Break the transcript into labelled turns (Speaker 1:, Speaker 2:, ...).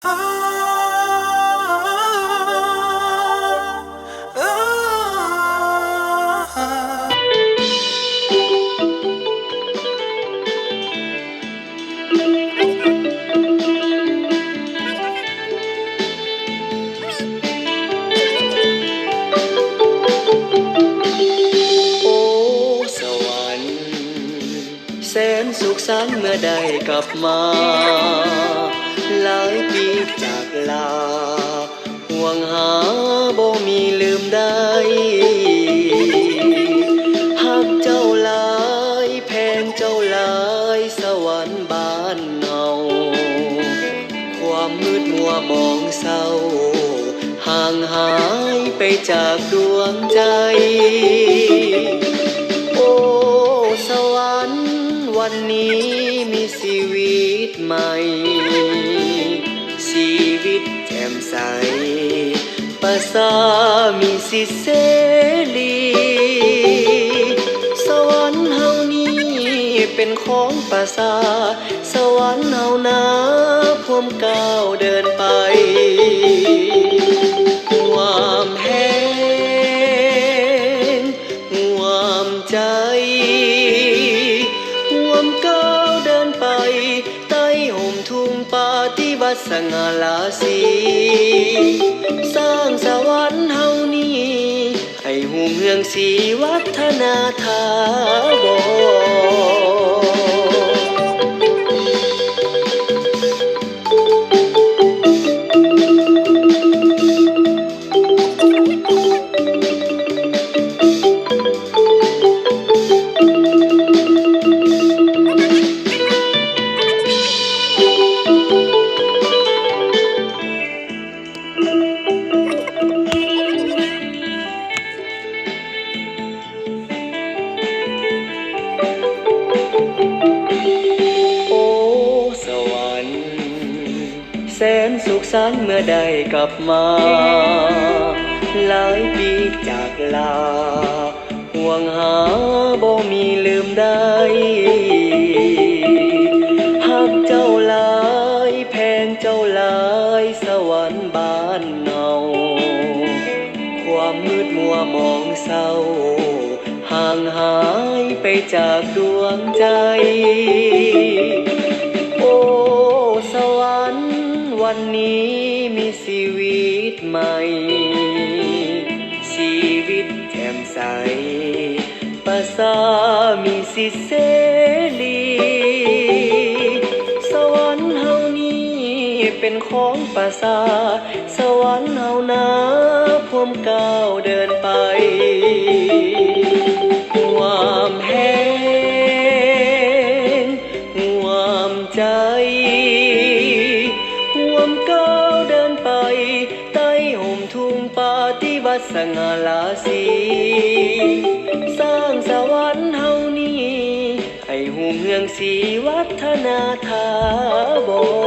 Speaker 1: โอ้สวรรค์แสนสุขสันต์เมื่อได้กลับมา ห่วงหาบ่มีลืมได้หักเจ้าลายแพงเจ้าลายสวรรค์บ้านเฮาความมืดมัวมองเศร้า ห่างหายไปจากดวงใจ โอ้สวรรค์วันนี้มีชีวิตใหม่ ชีวิตแจ่มใสามีสิเสรีสวรรค์เฮานี้เป็นของประสา สวรรค์เฮานาพวมก้าวเดินไป วัติสง่าลาสีสร้างสวรรค์เฮานี้ให้หูเมืองสีวัฒนาทาวร สุขสันต์เมื่อได้กลับมา หลายปีจากลา ห่วงหาบ่มีลืมได้หักเจ้าหลายแพงเจ้าหลายสวรรค์บ้านเนาความมืดมัวมองเศร้า ห่างหายไปจากดวงใจ วันนี้มีชีวิตใหม่ ชีวิตแจ่มใสประสามีสิเสรีสวรรค์เฮานี้เป็นของประสาสวรรค์เฮานาพวมก้าวเดินไป สง่าลาศีสร้างสวรรค์เฮานี้ ให้หูเมืองสีวัฒนาทาบอ